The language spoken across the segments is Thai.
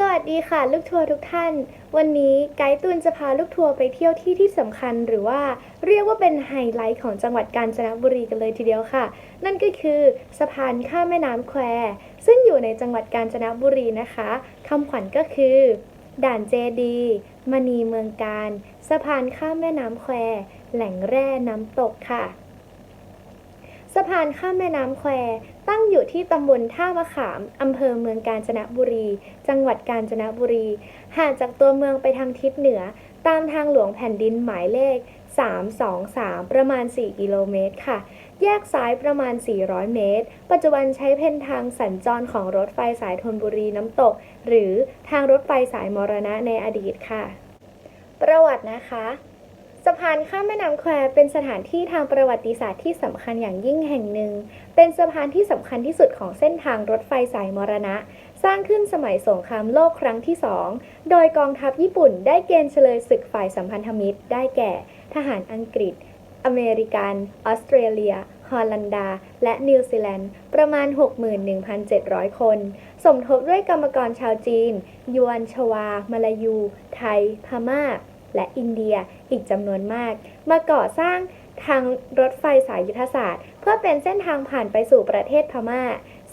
สวัสดีค่ะ ลูกทัวร์ทุกท่าน วันนี้ไกด์ตูนจะพาลูกทัวร์ไปเที่ยวที่ที่สำคัญหรือว่าเรียกว่าเป็นไฮไลท์ของจังหวัดกาญจนบุรีกันเลยทีเดียวค่ะ นั่นก็คือสะพานข้ามแม่น้ำแคว ซึ่งอยู่ในจังหวัดกาญจนบุรีนะคะคำขวัญก็คือ ด่านเจดีมณีเมืองการ สะพานข้ามแม่น้ำแคว แหล่งแร่น้ำตกค่ะะพานข้ามแม่น้ำแควตั้งอยู่ที่ตำบลท่ามะขาม อำเภอเมืองกาญจนบุรี จังหวัดกาญจนบุรี ห่างจากตัวเมืองไปทางทิศเหนือ ตามทางหลวงแผ่นดินหมายเลข 323 ประมาณ 4 กิโลเมตรค่ะ แยกซ้ายประมาณ 400 เมตร ปัจจุบันใช้เป็นทางสัญจรของรถไฟสายธนบุรีน้ำตก หรือทางรถไฟสายมรณะในอดีตค่ะ ประวัตินะคะ สะพานข้ามแม่น้ำแควเป็นสถานที่ทางประวัติศาสตร์ที่สำคัญอย่างยิ่งแห่งหนึ่ง เป็นสะพานที่สำคัญที่สุดของเส้นทางรถไฟสายมรณะ สร้างขึ้นสมัยสงครามโลกครั้งที่สองโดยกองทัพญี่ปุ่นได้เกณฑ์เฉลยศึกฝ่ายสัมพันธมิตร ได้แก่ ทหารอังกฤษ อเมริกัน ออสเตรเลีย ฮอลันดา และนิวซีแลนด์ ประมาณ 61,700 คน สมทบด้วยกรรมกรชาวจีน ยวน ชวา มาลายู ไทย พม่า และอินเดียอีกจำนวนมาก มาก่อสร้างทางรถไฟสายยุทธศาสตร์ เพื่อเป็นเส้นทางผ่านไปสู่ประเทศพม่า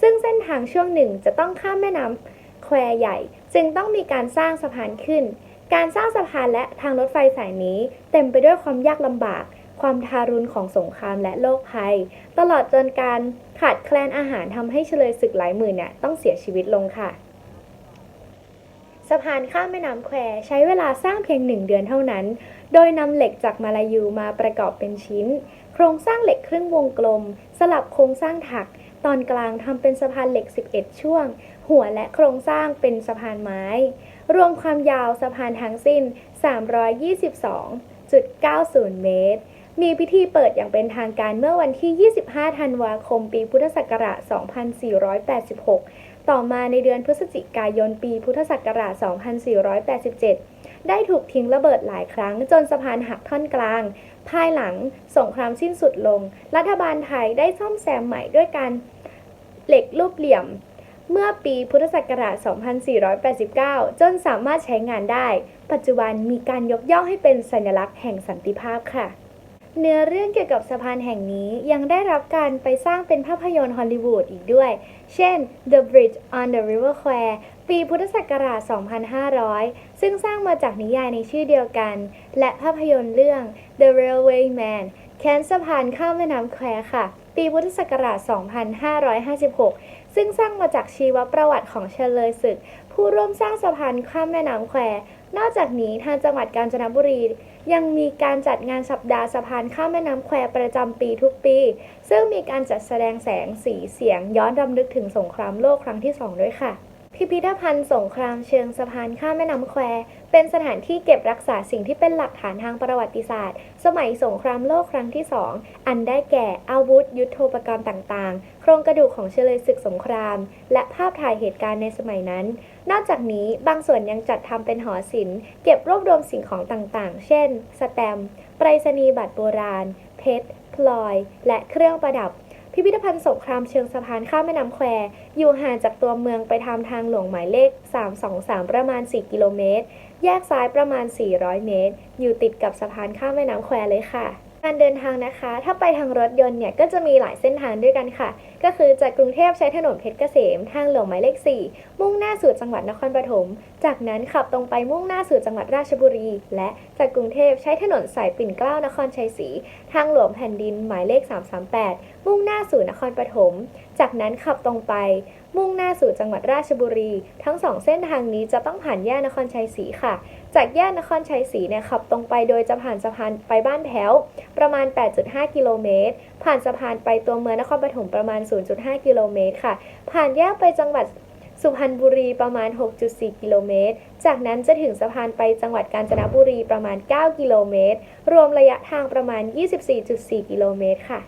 ซึ่งเส้นทางช่วงหนึ่งจะต้องข้ามแม่น้ำแควใหญ่ จึงต้องมีการสร้างสะพานขึ้น การสร้างสะพานและทางรถไฟสายนี้ เต็มไปด้วยความยากลำบาก ความทารุณของสงครามและโรคภัย ตลอดจนการขาดแคลนอาหารทำให้เฉลยศึกหลายหมื่นเนี่ยต้องเสียชีวิตลงค่ะ สะพานข้ามแม่น้ำแควใช้เวลาสร้างเพียงหนึ่งเดือนเท่านั้น โดยนำเหล็กจากมาลายูมาประกอบเป็นชิ้น โครงสร้างเหล็กครึ่งวงกลม สลับโครงสร้างถัก ตอนกลางทำเป็นสะพานเหล็ก 11 ช่วง หัวและโครงสร้างเป็นสะพานไม้ รวมความยาวสะพานทั้งสิ้น 322.90 เมตร มีพิธีเปิดอย่างเป็นทางการเมื่อวันที่ 25 ธันวาคม ปีพุทธศักราช 2486 ต่อมาในเดือนพฤศจิกายนปีพุทธศักราช 2487 ได้ถูกทิ้งระเบิดหลายครั้งจนสะพานหักท่อนกลาง ภายหลังสงครามสิ้นสุดลง รัฐบาลไทยได้ซ่อมแซมใหม่ด้วยการเหล็กรูปเหลี่ยม เมื่อปีพุทธศักราช 2489 จนสามารถใช้งานได้ ปัจจุบันมีการยกย่องให้เป็นสัญลักษณ์แห่งสันติภาพค่ะ เนื้อเรื่องเกี่ยวกับสะพานแห่งนี้ยังได้รับการไปสร้างเป็นภาพยนตร์ฮอลลีวูดอีกด้วย เช่น The Bridge on the River Kwai ปีพุทธศักราช 2500 ซึ่งสร้างมาจากนิยายในชื่อเดียวกัน และภาพยนตร์เรื่อง The Railway Man แค้นสะพานข้ามแม่น้ำแควค่ะ ปีพุทธศักราช 2556 ซึ่งสร้างมาจากชีวประวัติของเฉลยศึก ผู้ร่วมสร้างสะพานข้ามแม่น้ำแคว นอกจากนี้ทางจังหวัดกาญจนบุรี ยังมีการจัดงานสัปดาห์สะพานข้ามแม่น้ำแควประจำปีทุกปี ซึ่งมีการจัดแสดงแสงสีเสียงย้อนรำลึกถึงสงครามโลกครั้งที่2ด้วยค่ะ พิพิธภัณฑ์สงครามเชิงสะพานข้ามแม่น้ำแคว เป็นสถานที่เก็บรักษาสิ่งที่เป็นหลักฐานทางประวัติศาสตร์ สมัยสงครามโลกครั้งที่2อันได้แก่อาวุธ ยุทโธปกรณ์ต่างๆ โครงกระดูกของเฉลยศึกสงคราม และภาพถ่ายเหตุการณ์ในสมัยนั้น นอกจากนี้บางส่วนยังจัดทำเป็นหอศิลป์เก็บรวบรวมสิ่งของต่างๆ เช่น สแตมป์ไปรษณียบัตรโบราณ เพชร พลอย และเครื่องประดับ พิพิธภัณฑ์สงครามเชิงสะพานข้ามแม่น้ำแควอยู่ห่างจากตัวเมืองไปทางทางหลวงหมายเลข 323 ประมาณ 4 กิโลเมตร แยกซ้ายประมาณ 400 เมตร อยู่ติดกับสะพานข้ามแม่น้ำแควเลยค่ะ การเดินทางนะคะ ถ้าไปทางรถยนต์เนี่ยก็จะมีหลายเส้นทางด้วยกันค่ะ ก็คือจากกรุงเทพใช้ถนนเพชรเกษม ทางหลวงหมายเลข 4 มุ่งหน้าสู่จังหวัดนครปฐม จากนั้นขับตรงไปมุ่งหน้าสู่จังหวัดราชบุรี และจากกรุงเทพใช้ถนนสายปิ่นเกล้านครชัยศรี ทางหลวงแผ่นดินหมายเลข 338 มุ่งหน้าสู่นครปฐม จากนั้นขับตรงไป มุ่งหน้าสู่จังหวัดราชบุรี ทั้งสองเส้นทางนี้จะต้องผ่านแยกนครชัยศรีค่ะ จากแยกนครชัยศรีเนี่ยขับตรงไปโดยจะผ่านสะพานไปบ้านแถวประมาณ 8.5 กิโลเมตร ผ่านสะพานไปตัวเมืองนครปฐมประมาณ0.5 กิโลเมตรค่ะ ผ่านแยกไปจังหวัดสุพรรณบุรีประมาณ 6.4 กิโลเมตร จากนั้นจะถึงสะพานไปจังหวัดกาญจนบุรีประมาณ 9 กิโลเมตร รวมระยะทางประมาณ 24.4 กิโลเมตรค่ะ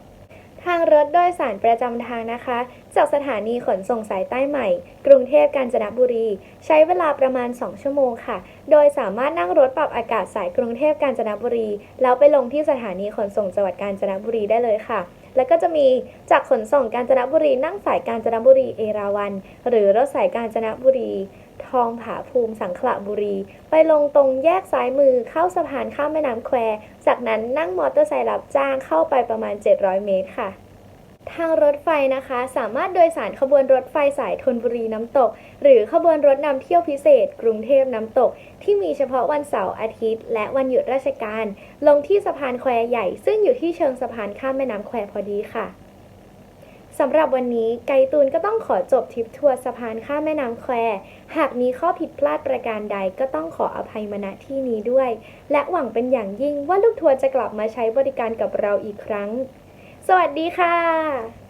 ทางรถโดยสารประจำทางนะคะ จากสถานีขนส่งสายใต้ใหม่ กรุงเทพกาญจนบุรี ใช้เวลาประมาณ 2 ชั่วโมงค่ะ โดยสามารถนั่งรถปรับอากาศสายกรุงเทพกาญจนบุรี แล้วไปลงที่สถานีขนส่งจังหวัดกาญจนบุรีได้เลยค่ะ แล้วก็จะมีจากขนส่งกาญจนบุรีนั่งสายกาญจนบุรีเอราวัณหรือรถสายกาญจนบุรี ทองผาภูมิสังขละบุรี ไปลงตรงแยกซ้ายมือเข้าสะพานข้ามแม่น้ำแคว จากนั้นนั่งมอเตอร์ไซค์รับจ้างเข้าไปประมาณ 700 เมตรค่ะ ทางรถไฟนะคะ สามารถโดยสารขบวนรถไฟสายธนบุรีน้ำตก หรือขบวนรถนำเที่ยวพิเศษ กรุงเทพน้ำตก ที่มีเฉพาะวันเสาร์อาทิตย์ และวันหยุดราชการ ลงที่สะพานแควใหญ่ ซึ่งอยู่ที่เชิงสะพานข้ามแม่น้ำแควพอดีค่ะ สำหรับวันนี้ไกตูนก็ต้องขอจบทริปทัวร์สะพานข้ามแม่น้ำแคว หากมีข้อผิดพลาดประการใดก็ต้องขออภัยมาณที่นี้ด้วย และหวังเป็นอย่างยิ่งว่าลูกทัวร์จะกลับมาใช้บริการกับเราอีกครั้ง สวัสดีค่ะ